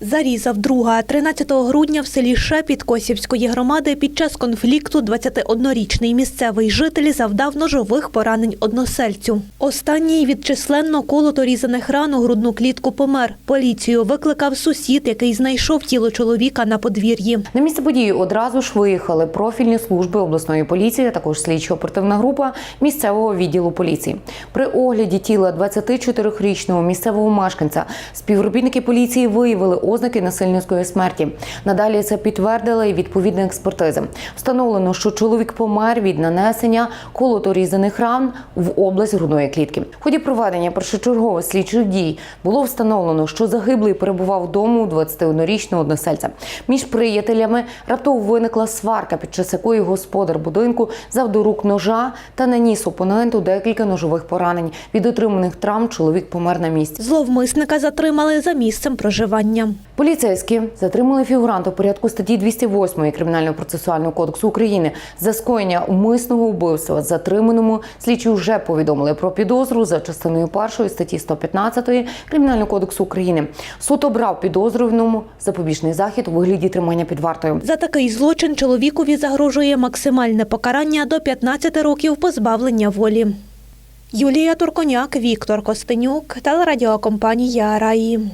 Зарізав друга 13 грудня в селі Шепіт Косівської громади під час конфлікту 21-річний місцевий житель завдав ножових поранень односельцю. Останній від численно колото різаних ран у грудну клітку помер. Поліцію викликав сусід, який знайшов тіло чоловіка на подвір'ї. На місце події одразу ж виїхали профільні служби обласної поліції, також слідчо-оперативна група місцевого відділу поліції. При огляді тіла 24-річного місцевого мешканця співробітники поліції виявили ознаки насильницької смерті. Надалі це підтвердила і відповідна експертиза. Встановлено, що чоловік помер від нанесення колото-різаних ран в область грудної клітки. В ході проведення першочергових слідчих дій було встановлено, що загиблий перебував вдома у 21-річного односельця. Між приятелями раптово виникла сварка, під час якої господар будинку взяв до рук ножа та наніс опоненту декілька ножових поранень. Від отриманих травм чоловік помер на місці. Зловмисника затримали за місцем проживання. Поліцейські затримали фігуранта у порядку статті 208 Кримінального процесуального кодексу України за скоєння умисного вбивства. Затриманому слідчі вже повідомили про підозру за частиною першої статті 115 Кримінального кодексу України. Суд обрав підозрюваному запобіжний захід у вигляді тримання під вартою. За такий злочин чоловікові загрожує максимальне покарання до 15 років позбавлення волі. Юлія Турконяк, Віктор Костенюк, телерадіокомпанія Раї.